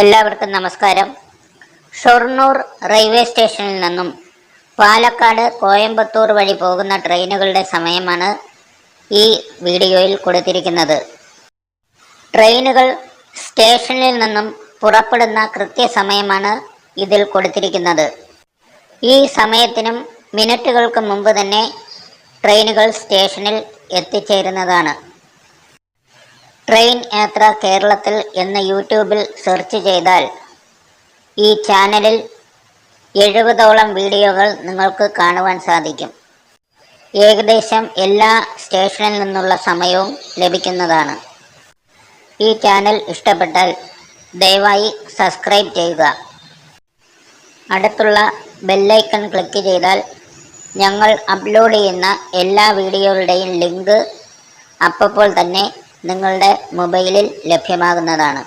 എല്ലാവർക്കും നമസ്കാരം. ഷൊർണൂർ റെയിൽവേ സ്റ്റേഷനിൽ നിന്നും പാലക്കാട് കോയമ്പത്തൂർ വഴി പോകുന്ന ട്രെയിനുകളുടെ സമയമാണ് ഈ വീഡിയോയിൽ കൊടുത്തിരിക്കുന്നത്. ട്രെയിനുകൾ സ്റ്റേഷനിൽ നിന്നും പുറപ്പെടുന്ന കൃത്യസമയമാണ് ഇതിൽ കൊടുത്തിരിക്കുന്നത്. ഈ സമയത്തിനും മിനിറ്റുകൾക്ക് മുമ്പ് തന്നെ ട്രെയിനുകൾ സ്റ്റേഷനിൽ എത്തിച്ചേരുന്നതാണ്. ട്രെയിൻ യാത്ര കേരളത്തിൽ എന്ന യൂട്യൂബിൽ സെർച്ച് ചെയ്താൽ ഈ ചാനലിൽ എഴുപതോളം വീഡിയോകൾ നിങ്ങൾക്ക് കാണുവാൻ സാധിക്കും. ഏകദേശം എല്ലാ സ്റ്റേഷനിൽ നിന്നുള്ള സമയവും ലഭിക്കുന്നതാണ്. ഈ ചാനൽ ഇഷ്ടപ്പെട്ടാൽ ദയവായി സബ്സ്ക്രൈബ് ചെയ്യുക. അടുത്തുള്ള ബെല്ലൈക്കൺ ക്ലിക്ക് ചെയ്താൽ ഞങ്ങൾ അപ്ലോഡ് ചെയ്യുന്ന എല്ലാ വീഡിയോകളുടെയും ലിങ്ക് അപ്പോൾ തന്നെ നിങ്ങളുടെ മൊബൈലിൽ ലഭ്യമാകുന്നതാണ്.